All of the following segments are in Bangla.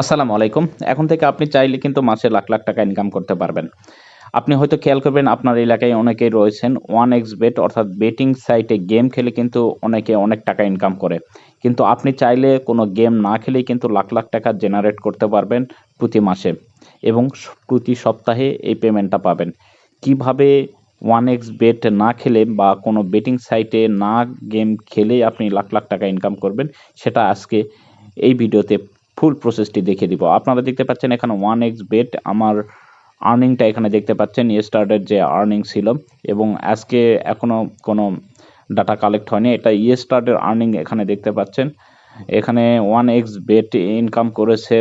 আসসালামু আলাইকুম। এখন থেকে আপনি চাইলে কিন্তু মাসে লাখ লাখ টাকা ইনকাম করতে পারবেন। আপনি হয়তো খেয়াল করবেন আপনার এলাকায় অনেকেই রয়েছেন ওয়ান এক্স বেট অর্থাৎ বেটিং সাইটে গেম খেলে কিন্তু অনেকে অনেক টাকা ইনকাম করে। কিন্তু আপনি চাইলে কোনো গেম না খেলেই কিন্তু লাখ লাখ টাকা জেনারেট করতে পারবেন প্রতি মাসে এবং প্রতি সপ্তাহে এই পেমেন্টটা পাবেন। কীভাবে ওয়ান এক্স বেট না খেলে বা কোনো বেটিং সাইটে না গেম খেলেই আপনি লাখ লাখ টাকা ইনকাম করবেন, সেটা আজকে এই ভিডিওতে ফুল প্রসেসটি দেখিয়ে দিব। আপনারা দেখতে পাচ্ছেন এখানে ওয়ান এক্স বেট আমার আর্নিংটা এখানে দেখতে পাচ্ছেন ইয়েস্টারডের যে আর্নিং ছিল এবং আজকে এখনও কোনো ডাটা কালেক্ট হয়নি, এটা ইয়েস্টারডের আর্নিং এখানে দেখতে পাচ্ছেন। এখানে ওয়ান এক্স বেট ইনকাম করেছে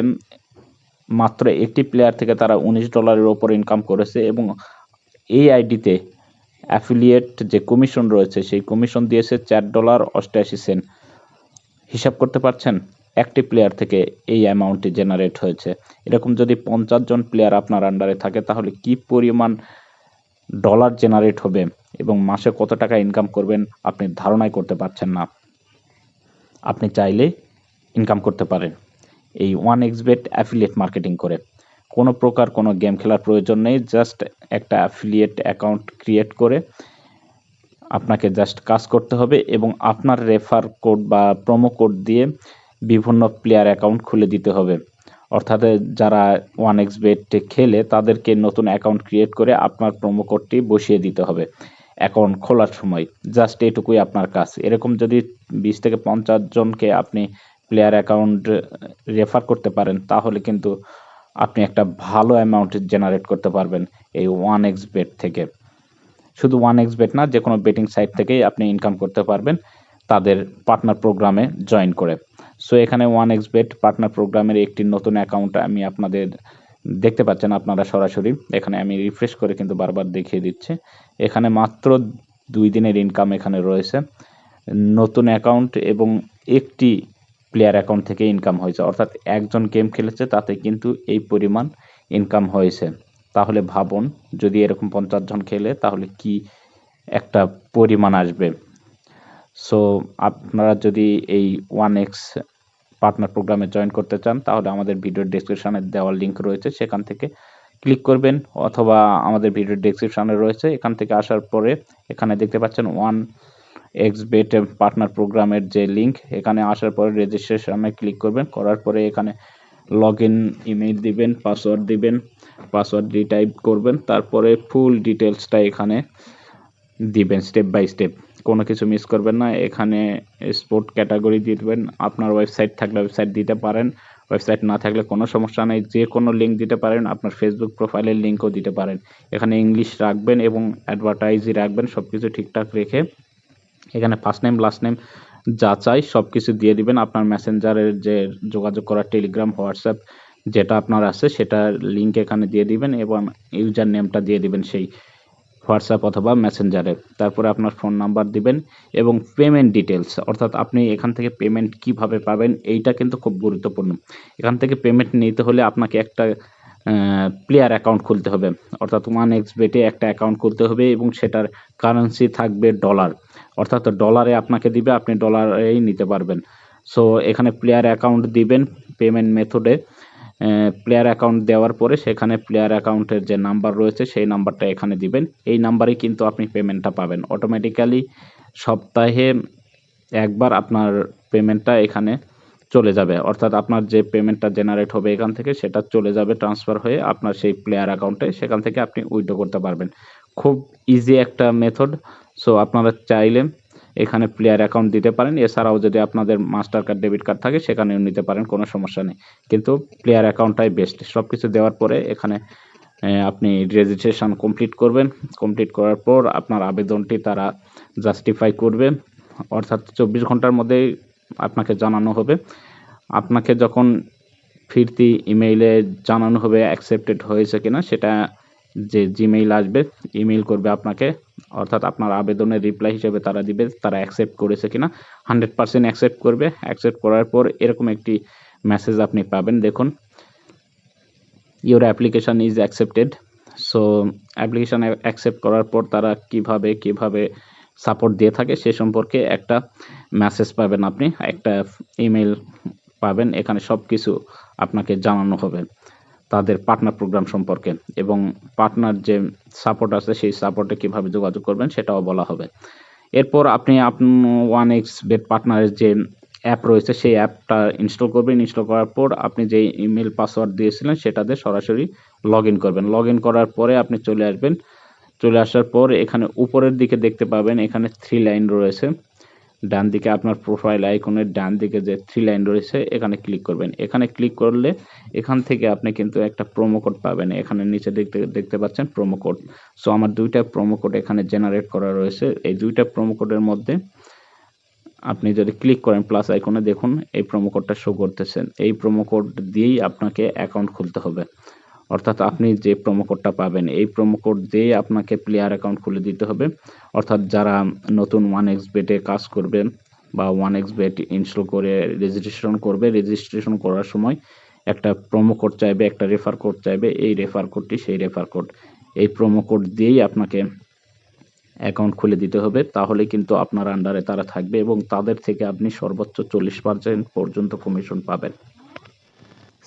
মাত্র একটি প্লেয়ার থেকে তারা উনিশ ডলারের ওপর ইনকাম করেছে এবং এই আইডিতে অ্যাফিলিয়েট যে কমিশন রয়েছে, সেই কমিশন দিয়েছে চার ডলার অষ্টআশি সেন্ট হিসাব করতে পারছেন? একটি প্লেয়ার থেকে এই অ্যামাউন্টটি জেনারেট হয়েছে। এরকম যদি পঞ্চাশ জন প্লেয়ার আপনার আন্ডারে থাকে, তাহলে কি পরিমাণ ডলার জেনারেট হবে এবং মাসে কত টাকা ইনকাম করবেন আপনি ধারণাই করতে পারছেন না। আপনি চাইলে ইনকাম করতে পারেন এই ওয়ান এক্সবেট অ্যাফিলিয়েট মার্কেটিং করে। কোনো প্রকার কোনো গেম খেলার প্রয়োজন নেই জাস্ট একটা অ্যাফিলিয়েট অ্যাকাউন্ট ক্রিয়েট করে আপনাকে জাস্ট কাজ করতে হবে এবং আপনার রেফার কোড বা প্রোমো কোড দিয়ে বিভিন্ন প্লেয়ার অ্যাকাউন্ট খুলে দিতে হবে। অর্থাৎ যারা ওয়ান এক্স বেট খেলে, তাদেরকে নতুন অ্যাকাউন্ট ক্রিয়েট করে আপনার প্রোমো কোডটি বসিয়ে দিতে হবে অ্যাকাউন্ট খোলার সময়। জাস্ট এটুকুই আপনার কাজ। এরকম যদি বিশ থেকে পঞ্চাশ জনকে আপনি প্লেয়ার অ্যাকাউন্ট রেফার করতে পারেন, তাহলে কিন্তু আপনি একটা ভালো অ্যামাউন্ট জেনারেট করতে পারবেন এই ওয়ান এক্স বেট থেকে। শুধু ওয়ান এক্স বেট না যে কোনো বেটিং সাইট থেকেই আপনি ইনকাম করতে পারবেন তাদের পার্টনার প্রোগ্রামে জয়েন করে। সো এখানে ওয়ান এক্স বেট পার্টনার প্রোগ্রামের একটি নতুন অ্যাকাউন্ট আমি আপনাদের দেখতে পাচ্ছেন আপনারা সরাসরি। এখানে আমি রিফ্রেশ করে কিন্তু বারবার দেখিয়ে দিচ্ছি। এখানে মাত্র দুই দিনের ইনকাম এখানে রয়েছে। নতুন অ্যাকাউন্ট এবং একটি প্লেয়ার অ্যাকাউন্ট থেকে ইনকাম হয়েছে। অর্থাৎ একজন গেম খেলেছে, তাতে কিন্তু এই পরিমাণ ইনকাম হয়েছে। তাহলে ভাবুন, যদি এরকম পঞ্চাশ জন খেলে, তাহলে কি একটা পরিমাণ আসবে? সো আপনারা যদি এই ওয়ান এক্স পার্টনার প্রোগ্রামে জয়েন করতে চান, তাহলে আমাদের ভিডিওর ডেসক্রিপশানে দেওয়ার লিঙ্ক রয়েছে। সেখান থেকে ক্লিক করবেন, অথবা আমাদের ভিডিওর ডেসক্রিপশানে রয়েছে। এখান থেকে আসার পরে এখানে দেখতে পাচ্ছেন ওয়ান এক্স বেট পার্টনার প্রোগ্রামের যে লিঙ্ক এখানে আসার পরে রেজিস্ট্রেশনে ক্লিক করবেন। করার পরে এখানে লগ ইন ইমেইল দিবেন পাসওয়ার্ড দিবেন পাসওয়ার্ড রিটাইপ করবেন। তারপরে ফুল ডিটেলসটা এখানে দিবেন স্টেপ বাই স্টেপ কোনো কিছু মিস করবেন না। এখানে স্পোর্ট ক্যাটাগরি দিবেন। আপনার ওয়েবসাইট থাকলে ওয়েবসাইট দিতে পারেন। ওয়েবসাইট না থাকলে কোনো সমস্যা নেই। যে কোনো লিঙ্ক দিতে পারেন, আপনার ফেসবুক প্রোফাইলের লিঙ্কও দিতে পারেন। এখানে ইংলিশ রাখবেন এবং অ্যাডভার্টাইজই রাখবেন সব কিছু ঠিকঠাক রেখে। এখানে ফার্স্ট নেম লাস্ট নেম যা চাই সব কিছু দিয়ে দিবেন। আপনার মেসেঞ্জারের যে যোগাযোগ করার টেলিগ্রাম হোয়াটসঅ্যাপ যেটা আপনার আছে, সেটার লিঙ্ক এখানে দিয়ে দিবেন এবং ইউজার নেমটা দিয়ে দিবেন সেই। হোয়াটসঅ্যাপ অথবা মেসেঞ্জারে। তারপরে আপনার ফোন নাম্বার দিবেন এবং পেমেন্ট ডিটেলস অর্থাৎ আপনি এখান থেকে পেমেন্ট কীভাবে পাবেন, এইটা কিন্তু খুব গুরুত্বপূর্ণ। এখান থেকে পেমেন্ট নিতে হলে আপনাকে একটা প্লেয়ার অ্যাকাউন্ট খুলতে হবে। অর্থাৎ ওয়ান এক্স বেটে একটা অ্যাকাউন্ট খুলতে হবে এবং সেটার কারেন্সি থাকবে ডলার অর্থাৎ ডলারে আপনাকে দিবে, আপনি ডলারেই নিতে পারবেন। সো এখানে প্লেয়ার অ্যাকাউন্ট দিবেন পেমেন্ট মেথডে প্লেয়ার অ্যাকাউন্ট দেওয়ার পরে সেখানে প্লেয়ার অ্যাকাউন্টের যে নাম্বার রয়েছে, সেই নাম্বারটা এখানে দিবেন। এই নাম্বারেই কিন্তু আপনি পেমেন্টটা পাবেন। অটোমেটিক্যালি সপ্তাহে একবার আপনার পেমেন্টটা এখানে চলে যাবে। অর্থাৎ আপনার যে পেমেন্টটা জেনারেট হবে এখান থেকে, সেটা চলে যাবে ট্রান্সফার হয়ে আপনার সেই প্লেয়ার অ্যাকাউন্টে সেখান থেকে আপনি উইথড্র করতে পারবেন। খুব ইজি একটা মেথড সো আপনারা চাইলে এখানে প্লেয়ার অ্যাকাউন্ট দিতে পারেন। এছাড়াও যদি আপনাদের মাস্টার কার্ড ডেবিট কার্ড থাকে, সেখানেও নিতে পারেন, কোনো সমস্যা নেই। কিন্তু প্লেয়ার অ্যাকাউন্টটাই বেস্ট সব কিছু দেওয়ার পরে এখানে আপনি রেজিস্ট্রেশন কমপ্লিট করবেন। কমপ্লিট করার পর আপনার আবেদনটি তারা জাস্টিফাই করবে। অর্থাৎ চব্বিশ ঘণ্টার মধ্যেই আপনাকে জানানো হবে। আপনাকে যখন ফিরতি ইমেইলে জানানো হবে অ্যাকসেপ্টেড হয়েছে কিনা, সেটা যে জিমেইল আসবে ইমেইল করবে আপনাকে, অর্থাৎ আপনার আবেদনের রিপ্লাই হিসেবে তারা দিবে, তারা অ্যাকসেপ্ট করেছে কিনা হান্ড্রেড পার্সেন্ট অ্যাকসেপ্ট করবে। অ্যাকসেপ্ট করার পর এরকম একটি মেসেজ আপনি পাবেন। দেখুন your application is accepted so application accept করার পর তারা কীভাবে কীভাবে সাপোর্ট দিয়ে থাকে, সে সম্পর্কে একটা মেসেজ পাবেন আপনি, একটা ইমেল পাবেন। এখানে সব কিছু আপনাকে জানানো হবে। তাদের পার্টনার প্রোগ্রাম সম্পর্কে এবং পার্টনার যে সাপোর্ট আছে সেই সাপোর্টে কীভাবে যোগাযোগ করবেন সেটাও বলা হবে। এরপর আপনি আপনি ওয়ান এক্স বেট পার্টনারের যে অ্যাপ রয়েছে সেই অ্যাপটা ইনস্টল করবেন। ইনস্টল করার পর আপনি যে ইমেল পাসওয়ার্ড দিয়েছিলেন সেটাতে সরাসরি লগ ইন করবেন। লগ ইন করার পরে আপনি চলে আসবেন। চলে আসার পর এখানে উপরের দিকে দেখতে পাবেন এখানে থ্রি লাইন রয়েছে। ডান দিকে আপনার প্রোফাইল আইকনের ডান দিকে যে থ্রি লাইন রয়েছে, এখানে ক্লিক করবেন। এখানে ক্লিক করলে এখান থেকে আপনি কিন্তু একটা প্রোমো কোড পাবেন। এখানে নিচে দেখতে দেখতে পাচ্ছেন প্রোমো কোড সো আমার দুইটা প্রোমো কোড এখানে জেনারেট করা রয়েছে। এই দুইটা প্রোমো কোডের মধ্যে আপনি যদি ক্লিক করেন প্লাস আইকনে দেখুন, এই প্রোমো কোডটা শো করতেছেন এই প্রোমো কোড দিয়েই আপনাকে অ্যাকাউন্ট খুলতে হবে। অর্থাৎ আপনি যে প্রোমো কোডটা পাবেন, এই প্রোমো কোড দিয়েই আপনাকে প্লেয়ার অ্যাকাউন্ট খুলে দিতে হবে। অর্থাৎ যারা নতুন ওয়ান এক্স বেটে কাজ করবে বা ওয়ান এক্স বেট ইনস্টল করে রেজিস্ট্রেশন করবে রেজিস্ট্রেশন করার সময় একটা প্রোমো কোড চাইবে, একটা রেফার কোড চাইবে, এই রেফার কোডটি সেই রেফার কোড এই প্রোমো কোড দিয়েই আপনাকে অ্যাকাউন্ট খুলে দিতে হবে, তাহলে কিন্তু আপনার আন্ডারে তারা থাকবে এবং তাদের থেকে আপনি সর্বোচ্চ চল্লিশ পার্সেন্ট পর্যন্ত কমিশন পাবেন।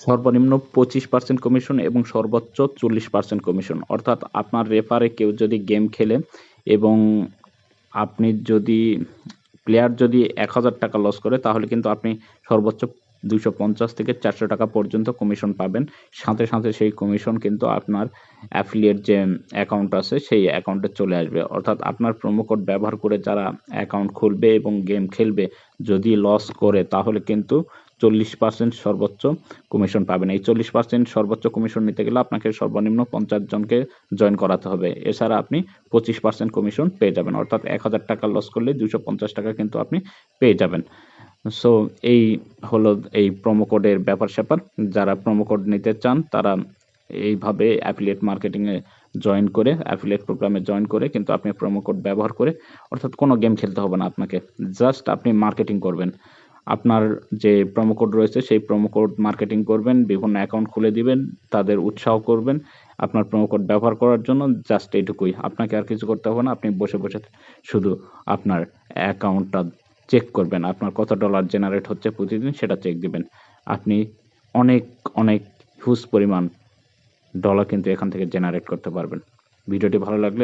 সর্বনিম্ন পঁচিশ পার্সেন্ট কমিশন এবং সর্বোচ্চ চল্লিশ পার্সেন্ট কমিশন অর্থাৎ আপনার রেফারে কেউ যদি গেম খেলে এবং আপনি যদি প্লেয়ার যদি এক হাজার টাকা লস করে, তাহলে কিন্তু আপনি সর্বোচ্চ দুশো পঞ্চাশ থেকে চারশো টাকা পর্যন্ত কমিশন পাবেন। সাথে সাথে সেই কমিশন কিন্তু আপনার অ্যাফিলিয়েট যে অ্যাকাউন্ট আছে, সেই অ্যাকাউন্টে চলে আসবে। অর্থাৎ আপনার প্রোমো কোড ব্যবহার করে যারা অ্যাকাউন্ট খুলবে এবং গেম খেলবে, যদি লস করে, তাহলে কিন্তু চল্লিশ পার্সেন্ট সর্বোচ্চ কমিশন পাবেন। এই চল্লিশ পার্সেন্ট সর্বোচ্চ কমিশন নিতে গেলে আপনাকে সর্বনিম্ন পঞ্চাশ জনকে জয়েন করাতে হবে। এছাড়া আপনি পঁচিশ পার্সেন্ট কমিশন পেয়ে যাবেন। অর্থাৎ এক হাজার টাকা লস করলে দুশো পঞ্চাশ টাকা কিন্তু আপনি পেয়ে যাবেন। সো এই হলো এই প্রোমো কোডের ব্যাপার স্যাপার। যারা প্রোমো কোড নিতে চান, তারা এইভাবে অ্যাফিলিয়েট মার্কেটিংয়ে জয়েন করে অ্যাফিলিয়েট প্রোগ্রামে জয়েন করে কিন্তু আপনি প্রোমো কোড ব্যবহার করে অর্থাৎ কোনো গেম খেলতে হবে না আপনাকে। জাস্ট আপনি মার্কেটিং করবেন। আপনার যে প্রোমো কোড রয়েছে, সেই প্রোমো কোড মার্কেটিং করবেন, বিভিন্ন অ্যাকাউন্ট খুলে দিবেন, তাদের উৎসাহ করবেন আপনার প্রোমো কোড ব্যবহার করার জন্য। জাস্ট এইটুকুই। আপনাকে আর কিছু করতে হবে না। আপনি বসে বসে শুধু আপনার অ্যাকাউন্টটা চেক করবেন। আপনার কত ডলার জেনারেট হচ্ছে প্রতিদিন সেটা চেক দিবেন। আপনি অনেক অনেক হিউজ পরিমাণ ডলার কিন্তু এখান থেকে জেনারেট করতে পারবেন। ভিডিওটি ভালো লাগলে